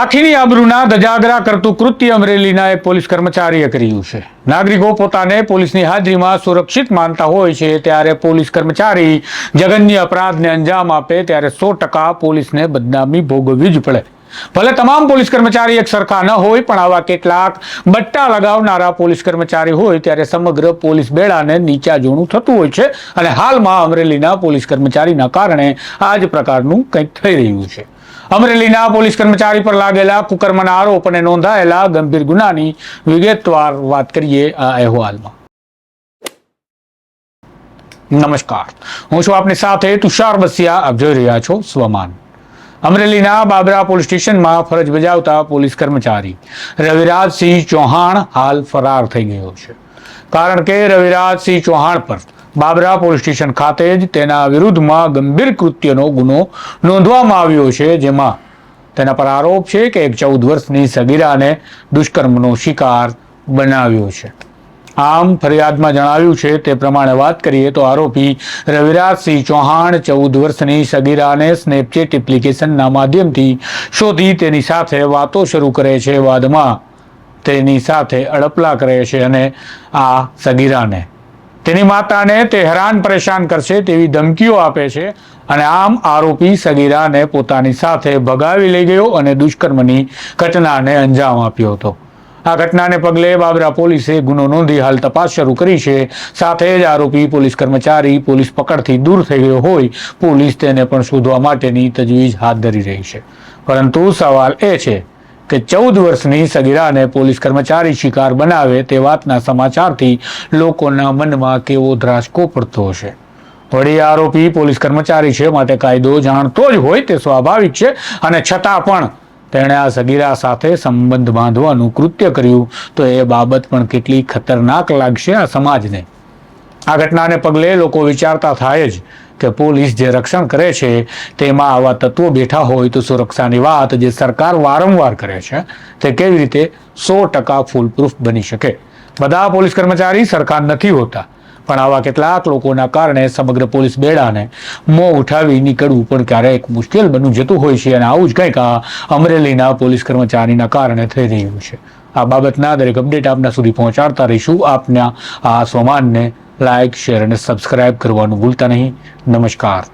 હાથીની આબરૂના ધજાગરા કરતું કૃત્ય અમરેલીના એક પોલીસ કર્મચારીએ કર્યું છે. નાગરિકો પોતાને પોલીસની હાજરીમાં સુરક્ષિત માનતા હોય છે, ત્યારે પોલીસ કર્મચારી જઘન્ય અપરાધને અંજામ આપે ત્યારે સો ટકા પોલીસને બદનામી ભોગવવી જ પડે. ભલે તમામ પોલીસ કર્મચારી એક સરખા ન હોય, પણ આવા કેટલાક બટ્ટા લગાવનારા પોલીસ કર્મચારી હોય ત્યારે સમગ્ર પોલીસ બેડાને નીચા જોણું થતું હોય છે અને હાલમાં અમરેલીના પોલીસ કર્મચારીના કારણે આ જ પ્રકારનું કંઈક થઈ રહ્યું છે. અમરેલીના પોલીસ કર્મચારી પર લાગેલા કુકર્મના આરોપ અને નોંધાયેલા ગંભીર ગુનાની વિગતવાર વાત કરીએ આ અહેવાલમાં. નમસ્કાર. હું છું આપની સાથે તુષાર બસિયા આપ જોઈ રહ્યા છો સ્વમાન. અમરેલીના બાબરા પોલીસ સ્ટેશનમાં ફરજ બજાવતા પોલીસ કર્મચારી રવિરાજસિંહ ચૌહાણ હાલ ફરાર થઈ ગયો છે. કારણ કે રવિરાજસિંહ ચૌહાણ પર બાબરા પોલીસ સ્ટેશન ખાતે જ તેના વિરુદ્ધમાં ગંભીર કૃત્યનો ગુનો નોંધવામાં આવ્યો છે, જેમાં તેના પર આરોપ છે કે એક ચૌદ વર્ષની સગીરાને દુષ્કર્મનો શિકાર બનાવ્યો છે. આમ ફરિયાદમાં જણાવ્યું છે, તે પ્રમાણે વાત કરીએ તો આરોપી રવિરાજસિંહ ચૌહાણ ચૌદ વર્ષની સગીરાને સ્નેપચેટ એપ્લિકેશનના માધ્યમથી શોધી તેની સાથે વાતો શરૂ કરે છે, વાદમાં તેની સાથે અડપલા કરે છે અને આ સગીરાને તેની માતાને તે હેરાન પરેશાન કરશે તેવી ધમકીઓ આપે છે અને આમ આરોપી સગીરાને પોતાની સાથે ભગાવી લઈ ગયો અને દુષ્કર્મની ઘટનાને અંજામ આપ્યો હતો. આ ઘટનાને પગલે બાબરા પોલીસે ગુનો નોંધી હાલ તપાસ શરૂ કરી છે. સાથે જ આરોપી, પોલીસ કર્મચારી, પોલીસ પકડથી દૂર થઈ ગયો હોય, પોલીસ તેને પણ શોધવા માટેની તજવીજ હાથ ધરી રહી છે. પરંતુ સવાલ એ છે કે ચૌદ વર્ષની સગીરાને પોલીસ કર્મચારી શિકાર બનાવે તે વાતના સમાચારથી લોકોના મનમાં કેવો ધ્રાસકો પડતો હશે. વળી આરોપી પોલીસ કર્મચારી છે, માટે કાયદો જાણતો જ હોય તે સ્વાભાવિક છે, અને છતાં પણ તેણે આ સગીરા સાથે સંબંધ બાંધવાનું કૃત્ય કર્યું, તો એ બાબત પણ કેટલી ખતરનાક લાગશે આ સમાજને. આ ઘટનાને પગલે લોકો વિચારતા થાય જ કે પોલીસ જે રક્ષણ કરે છે, તેમાં આવા તત્વો બેઠા હોય તો સુરક્ષાની વાત જે સરકાર વારંવાર કરે છે, તે કેવી રીતે સો ટકા ફૂલપ્રૂફ બની શકે? બધા પોલીસ કર્મચારી સરકાર નથી હોતા, પણ આવા કેટલાક લોકોના કારણે સમગ્ર પોલીસ બેડાને મોં ઉઠાવી નીકળવું પણ ક્યારેક મુશ્કેલ બનવું જતું હોય છે અને આવું જ કંઈક આ અમરેલીના પોલીસ કર્મચારીના કારણે થઈ રહ્યું છે. આ બાબતના દરેક અપડેટ આપના સુધી પહોંચાડતા રહીશું. આપના આ સ્વમાનને લાઇક શેર અને સબસ્ક્રાઇબ કરવાનું ભૂલતા નહીં. નમસ્કાર.